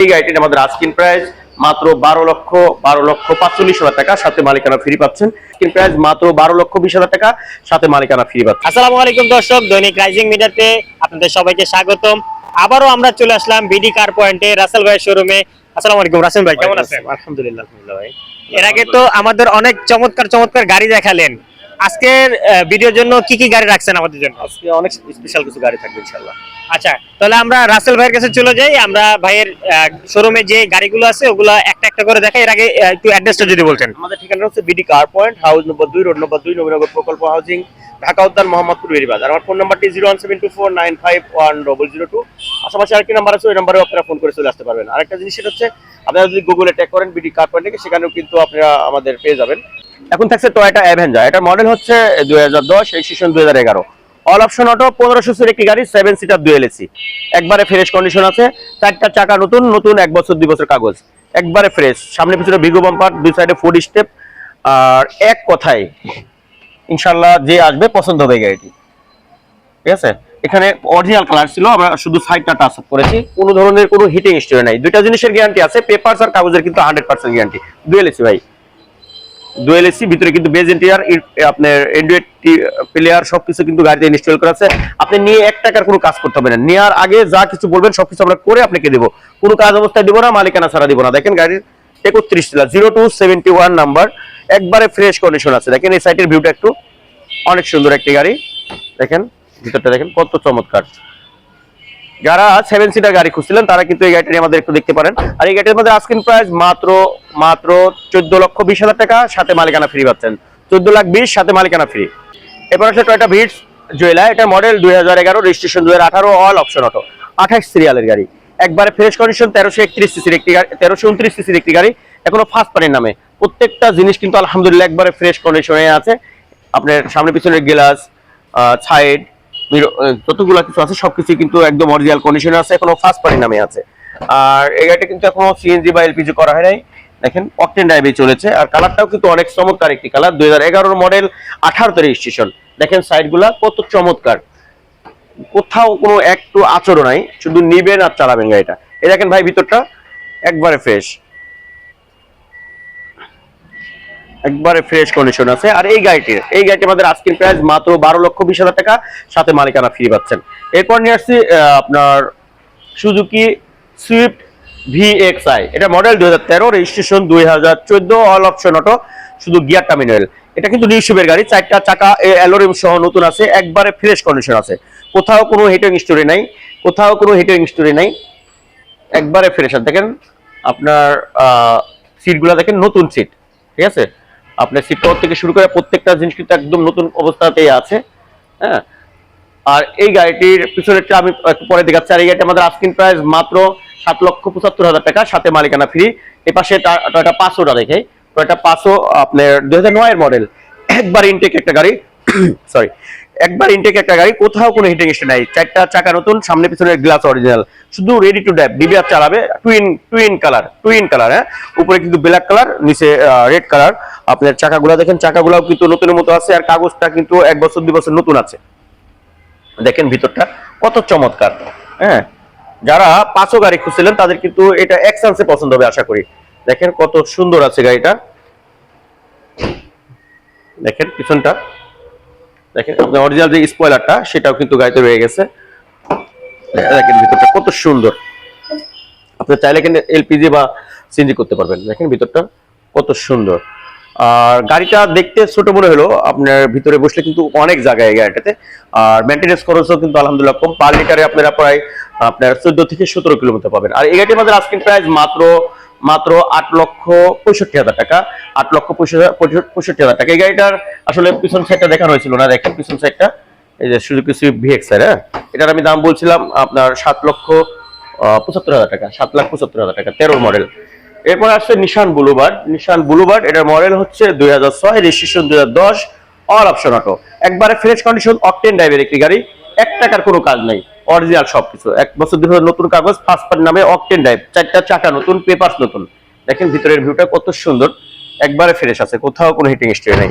এই গাড়িটির আমাদের আস্কিন প্রাইস মাত্র বারো লক্ষ বারো লক্ষ পাঁচচল্লিশ হাজার টাকা সাথে মালিকানা ফ্রি পাচ্ছেন। আস্কিন প্রাইস মাত্র বারো লক্ষ বিশ হাজার টাকা সাথে মালিকানা ফ্রি পাচ্ছেন। আসসালামু আলাইকুম দর্শক দৈনিক রাইজিং মিডিয়াতে আপনাদের সবাইকে স্বাগতম। আবারও আমরা চলে আসলাম বিডি কার পয়েন্টে রাসেল ভাইয়ের শোরুমে আসসালামু আলাইকুম রাসেল ভাই কেমন আছেন? আলহামদুলিল্লাহ ভাই এর আগে তো আমাদের অনেক চমৎকার চমৎকার গাড়ি দেখালেন। আজকের আহ, ভিডিওর জন্য কি কি গাড়ি রাখছেন আমাদের জন্য? আজকে অনেক স্পেশাল কিছু গাড়ি থাকবে ইনশাল্লাহ আচ্ছা তাহলে আমরা রাসেল ভাইয়ের কাছে চলে যাই। আমরা ভাইয়ের শোরুমে যে গাড়িগুলো আছে, ওগুলো একটা একটা করে দেখাই। এর আগে একটু অ্যাড্রেসটা যদি বলতেন। আমাদের ঠিকানা হচ্ছে বিডি কার পয়েন্ট হাউস নম্বর দুই রোড নম্বর দুই, নবীনগর প্রকল্প হাউজিং ঢাকা উদ্যান, মোহাম্মদপুর বেরিবাজ আমার ফোন নাম্বারটি zero one seven two four nine five one double zero two আশেপাশে আরেকটি নাম্বার আছে, ওই নাম্বারেও আপনারা ফোন করে চলে আসতে পারবেন। আরেকটা জিনিস সেটা হচ্ছে, আপনারা যদি গুগলে ট্যাগ করেন বিডি কার পয়েন্ট থেকে, সেখানেও কিন্তু আপনারা আমাদের পেয়ে যাবেন। এখন থাকছে টয়োটা অ্যাভেঞ্জার এটা মডেল হচ্ছে দুই হাজার দশ রেজিস্ট্রেশন দুই হাজার এগারো। অল অপশন অটো পনেরোশো সির একটি গাড়ি সেভেন সিটার দুই এলএসি একবারে ফ্রেশ কন্ডিশন আছে, চারটা চাকা নতুন নতুন এক বছর, দুই বছর কাগজ। একবারে ফ্রেশ সামনে পিছনে ভিগো বাম্পার দুই সাইডে ফুড স্টেপ আর এক কথায় ইনশাল্লাহ যে আসবে, পছন্দ হবে গাড়িটি। ঠিক আছে? এখানে অরিজিনাল কালার ছিল, আমরা শুধু সাইডটা টাচ আপ করেছি। কোনো ধরনের কোনো হিটিং স্টোরি নাই। দুইটা জিনিসের গ্যারান্টি আছে পেপারস আর কাগজের কিন্তু হান্ড্রেড পার্সেন্ট গ্যারান্টি দুই এলএসি ভাই। দুয়েল এসি ভিতরে কিন্তু বেজ ইন্টিরিয়ার আপনার অ্যান্ড্রয়েড প্লেয়ার সবকিছু কিন্তু গাড়িতে ইনস্টল করা আছে। আপনি নিয়ে এক টাকার কোনো কাজ করতে হবে না। নেওয়ার আগে যা কিছু বলবেন, সবকিছু আমরা করে আপনাকে দেবো। কোনো কাজ অবস্থায় দিব না, মালিকানা ছাড়া দিব না। দেখেন গাড়ির একত্রিশ zero two seventy one number একবারে ফ্রেশ কন্ডিশন আছে। দেখেন এই সাইটের ভিউটা একটু অনেক সুন্দর একটি গাড়ি। দেখেন, ভিতরটা দেখেন, কত চমৎকার। যারা সেভেন সিটার গাড়ি খুঁজছিলেন, তারা কিন্তু এই গাড়িটি আমাদের একটু দেখতে পারেন। আর এই গাড়ির মধ্যে আস্কিন প্রাইস মাত্র মাত্র চোদ্দ লক্ষ বিশ হাজার টাকা, সাথে মালিকানা ফ্রি পাচ্ছেন। চোদ্দ লাখ বিশ, সাথে মালিকানা ফ্রি এরপর আছে টয়টা ভিটস জুয়েলা এটা মডেল দুই হাজার এগারো রেজিস্ট্রেশন হাজার আঠারো অল অপশন অটো আঠাশ সিরিয়ালের গাড়ি। একবারে ফ্রেশ কন্ডিশন তেরোশো একত্রিশ সিসির একটি গাড়ি, তেরোশো উনত্রিশ সিসির একটি গাড়ি, এখনও ফার্স্ট পানির নামে। প্রত্যেকটা জিনিস কিন্তু আলহামদুলিল্লাহ একবারে ফ্রেশ কন্ডিশনে আছে। আপনার সামনে পিছনের গ্লাস সাইড যতগুলো কিছু আছে সবকিছু কিন্তু একদম অরিজিনাল কন্ডিশনে আছে, এখনও ফার্স্ট পার্টি নামে আছে। আর এই গাড়িটা কিন্তু এখনও সিএনজি বা এলপিজি করা হয় নাই। দেখেন অকটেন ড্রাইভে চলেছে। আর কালারটাও কিন্তু অনেক চমৎকার একটি কালার দুই হাজার মডেল আঠারোতে রেজিস্ট্রেশন দেখেন সাইডগুলা কত চমৎকার। কোথাও কোনো একটু আচরণ নাই, শুধু নিবেন আর চালাবেন গাড়িটা। এই দেখেন ভাই, ভিতরটা একবারে ফ্রেশ একবারে ফ্রেশ কন্ডিশন আছে। আর এই গাড়িটির, এই গাড়িটি আমাদের আজকের প্রাইস মাত্র বারো লক্ষ বিশ হাজার টাকা, সাথে মালিকানা ফ্রি পাচ্ছেন। এরপর নিয়ে আসছি আপনার সুজুকি সুইফট ভিএক্সআই এটা মডেল দুই হাজার তেরো রেজিস্ট্রেশন দুই হাজার চোদ্দ অল অপশন অটো শুধু গিয়ার টার্মিনাল এটা কিন্তু নিউশিপের গাড়ি, চারটা চাকা অ্যালোরিম সহ নতুন আছে, একবারে ফ্রেশ কন্ডিশন আছে। কোথাও কোনো হিটিং স্টোরি নাই, কোথাও কোনো হিটিং স্টোরি নাই। একবারে ফ্রেশ দেখেন, আপনার সিটগুলো দেখেন, নতুন সিট ঠিক আছে? আপনার সিট থেকে শুরু করে প্রত্যেকটা জিনিস কিন্তু একদম নতুন অবস্থাতেই আছে হ্যাঁ? আর এই গাড়িটির পিছনেরটা আমি একটু পরে দেখাচ্ছি। আর এই গাড়িটা আমাদের আস্কিন প্রাইস মাত্র সাত লক্ষ পঁচাত্তর হাজার টাকা, সাথে মালিকানা ফ্রি এ পাশে টয়টা পাঁচশোটা দেখে টয়টা পাঁচশো আপনার দু হাজার নয়ের মডেল একবার ইনটেক একটা গাড়ি। সরি একবার ইনটেক একটা গাড়ি, কোথাও কোনো হিটিং স্টে নাই। চারটা চাকা নতুন, সামনে পিছনের গ্লাস অরিজিনাল শুধু রেডি টু ড্রাইভ ডিবিআর চালাবে twin twin colour twin colour হ্যাঁ? উপরে কিন্তু ব্ল্যাক কালার নিচে রেড কালার আপনার চাকাগুলো দেখেন, চাকাগুলোও কিন্তু নতুনের মতো আছে, আর কাগজটা কিন্তু এক বছর, দুই বছর নতুন আছে। দেখেন ভিতরটা, কত চমৎকার হ্যাঁ? যারা পাঁচও গাড়ি খুঁজছিলেন, তাদের কিন্তু এটা এক চান্সে পছন্দ হবে, আশা করি। দেখেন কত সুন্দর আছে গাড়িটা। দেখেন পিছনটা। দেখেন অরিজিনাল যে স্পয়লারটা সেটাও কিন্তু গাড়িতে রয়ে গেছে। দেখেন ভিতরটা কত সুন্দর। আপনি চাইলে কিন্তু এলপিজি বা করতে পারবেন। দেখেন ভিতরটা কত সুন্দর। আর গাড়িটা দেখতে ছোট মনে হলো আপনার ভিতরে বসলে কিন্তু অনেক জায়গায় গাড়িটাতে। আর মেনটেন্যান্স খরচও কিন্তু আলহামদুলিল্লাহ কম। পার লিটারে আপনারা প্রায় আপনার চোদ্দ থেকে সতেরো কিলোমিটার পাবেন। আর এই গাড়িটির আমাদের আজকের প্রাইস মাত্র মাত্র আট লক্ষ পঁয়ষট্টি হাজার টাকা। আট লক্ষ পঁয়ষট্টি হাজার টাকা। এই গাড়িটার আসলে পিছন সাইডটা দেখানো হয়েছিল না, দেখেন পিছন সাইডটা এই যে সুজুকি সুইফট ভিএক্স হ্যাঁ? এটার আমি দাম বলছিলাম আপনার সাত লক্ষ পঁচাত্তর হাজার টাকা, সাত লাখ পঁচাত্তর হাজার টাকা, তেরোর মডেল এরপর আসছে নিশান বুলুবার্ড নিশান বুলুবার্ড এটার মডেল হচ্ছে দুই হাজার ছয় রেজিস্ট্রেশন দুই হাজার দশ অল অপশন অটো একবারে ফ্রেশ কন্ডিশন অকটেন ড্রাইভের একটি গাড়ি। এক টাকার কোনো কাজ নাই। অরিজিনাল সবকিছু। এক বছর দুই নতুন কাগজ ফার্স্ট পার্ট নামে অকটেন ড্রাইভ চারটা চাকা, নতুন পেপার নতুন। দেখেন ভিতরের ভিউটা কত সুন্দর। একবারে ফ্রেশ আছে, কোথাও কোনো হিটিং স্টে নাই।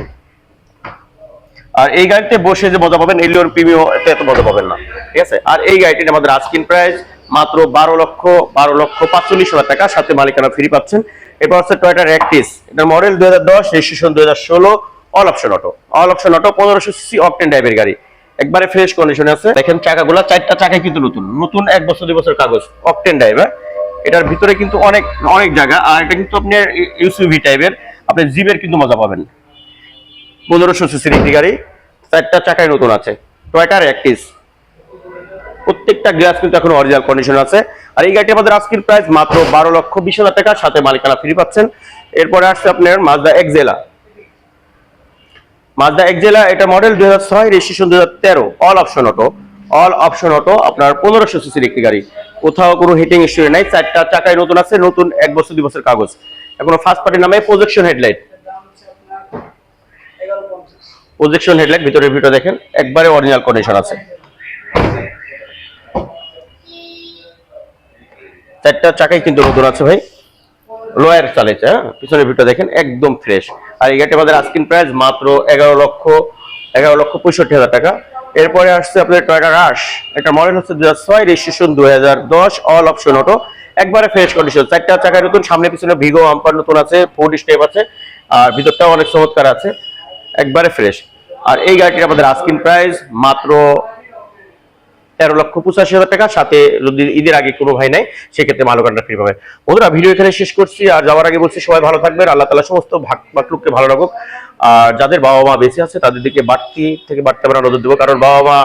আর এই গাড়িতে বসে যে মজা পাবেন এলিয়ন প্রিমিয়াম এত মজা পাবেন না। ঠিক আছে? আর এই গাড়িটির আমাদের আস্কিন প্রাইস মাত্র বারো লক্ষ বারো লক্ষ পাঁচচল্লিশ হাজার টাকা। সাথে মালিকানা ফ্রি পাচ্ছেন। এরপর হচ্ছে টয়টা র্যাকটিস এটার মডেল দুই হাজার দশ রেজিস্ট্রেশন দুই হাজার ষোলো all option auto all option auto পনেরোশো সিসি অকটেন ড্রাইভের গাড়ি। একবারে ফ্রেশ কন্ডিশনে আছে। দেখেন চাকাগুলো চারটা চাকায় কিন্তু নতুন। নতুন এক বছর দুই বছর কাগজ। অকটেন ড্রাইভার এটার ভিতরে কিন্তু অনেক অনেক জায়গা। আর এটা কিন্তু আপনার ইউসিভি টাইপের আপনি জিপের কিন্তু মজা পাবেন। পনেরোশো সিসির একটি গাড়ি। চারটা চাকায় নতুন আছে। টয়টার একটিস প্রত্যেকটা গ্লাস কিন্তু এখন অরিজিনাল কন্ডিশন আছে। আর এই গাড়িটি আমাদের আজকের প্রাইস মাত্র বারো লক্ষ বিশ হাজার টাকা। সাথে মালিকানা ফ্রি পাচ্ছেন। এরপরে আসছে আপনার মাজদা এক্সেলা মাজদা এক্সেলা এটা মডেল দুই হাজার ছয় রেজিস্ট্রেশন দুই হাজার তেরো all option auto all option auto আপনার পনেরোশো সিসির একটি গাড়ি। কোথাও কোনো হিটিং স্টোরি নাই, চারটা চাকায় নতুন আছে, নতুন এক বছর, দুই বছর কাগজ। এখন ফার্স্ট পার্টির নামে প্রজেকশন হেডলাইট প্রজেকশন হেডলাইট ভিতরে ভিতরে দেখেন, একবারে অরিজিনাল কন্ডিশন আছে। চারটা চাকাই কিন্তু নতুন আছে ভাই। লোয়ার চালিয়েছে হ্যাঁ? পিছনের ভিতরে দেখেন, একদম ফ্রেশ আর এই গাড়িটা আমাদের আস্কিন প্রাইস মাত্র এগারো লক্ষ এগারো লক্ষ পঁয়ষট্টি হাজার টাকা। এরপরে আসছে আপনার টয়টা রাশ এটা মডেল হচ্ছে দু হাজার ছয় রেজিস্ট্রেশন দুই হাজার দশ অল অপশন অটো একবারে ফ্রেশ কন্ডিশন চারটা চাকায় নতুন, সামনে পিছনে ভিগো আম্পার নতুন আছে ফোর্ড স্টেপ আছে, আর ভিতরটাও অনেক চমৎকার আছে। একবারে ফ্রেশ আর এই গাড়িটির আমাদের আস্কিন প্রাইস মাত্র তেরো লক্ষ পঁচাশি হাজার টাকা, সাথে যদি ঈদের আগে কোনো ভাই নাই সেক্ষেত্রে মালকানটা ফ্রি পাবে। বন্ধুরা ভিডিও এখানে শেষ করছি, আর যাওয়ার আগে বলছি সবাই ভালো থাকবেন, আল্লাহ তালা সমস্ত ভাগ বাকলুককে ভালো রাখুক। আর যাদের বাবা মা বেঁচে আছে, তাদের দিকে বাড়তি থেকে বাড়তে আমরা নজর দেবো, কারণ বাবা মা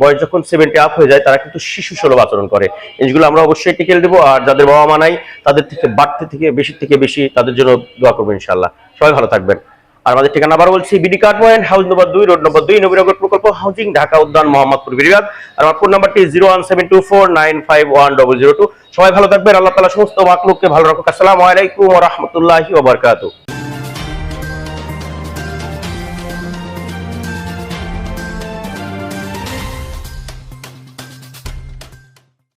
বয়স যখন সেভেন্টি আপ হয়ে যায়, তারা কিন্তু শিশু সুলভ আচরণ করে। জিনিসগুলো আমরা অবশ্যই টিকেল দেবো, আর যাদের বাবা মা নাই, তাদের থেকে বাড়তে থেকে, বেশি থেকে বেশি, তাদের জন্য দোয়া করব ইনশাল্লাহ সবাই ভালো থাকবেন। আর আমাদের ঠিকানা আবার বলছি, বিডি কার্ড পয়েন্ট, হাউস নম্বর দুই, রোড নম্বর দুই, নবীনগর প্রকল্প হাউজিং, ঢাকা উদ্যান, মোহাম্মদপুর বিভাগ। আর আমার ফোন নাম্বারটি zero one seven two four nine five one double zero two. সবাই ভালো থাকবেন, আল্লাহ তালা সমস্ত মাকলুককে ভালো রাখুক। আসসালামু আলাইকুম রহমতুল্লাহি ওবরকাতু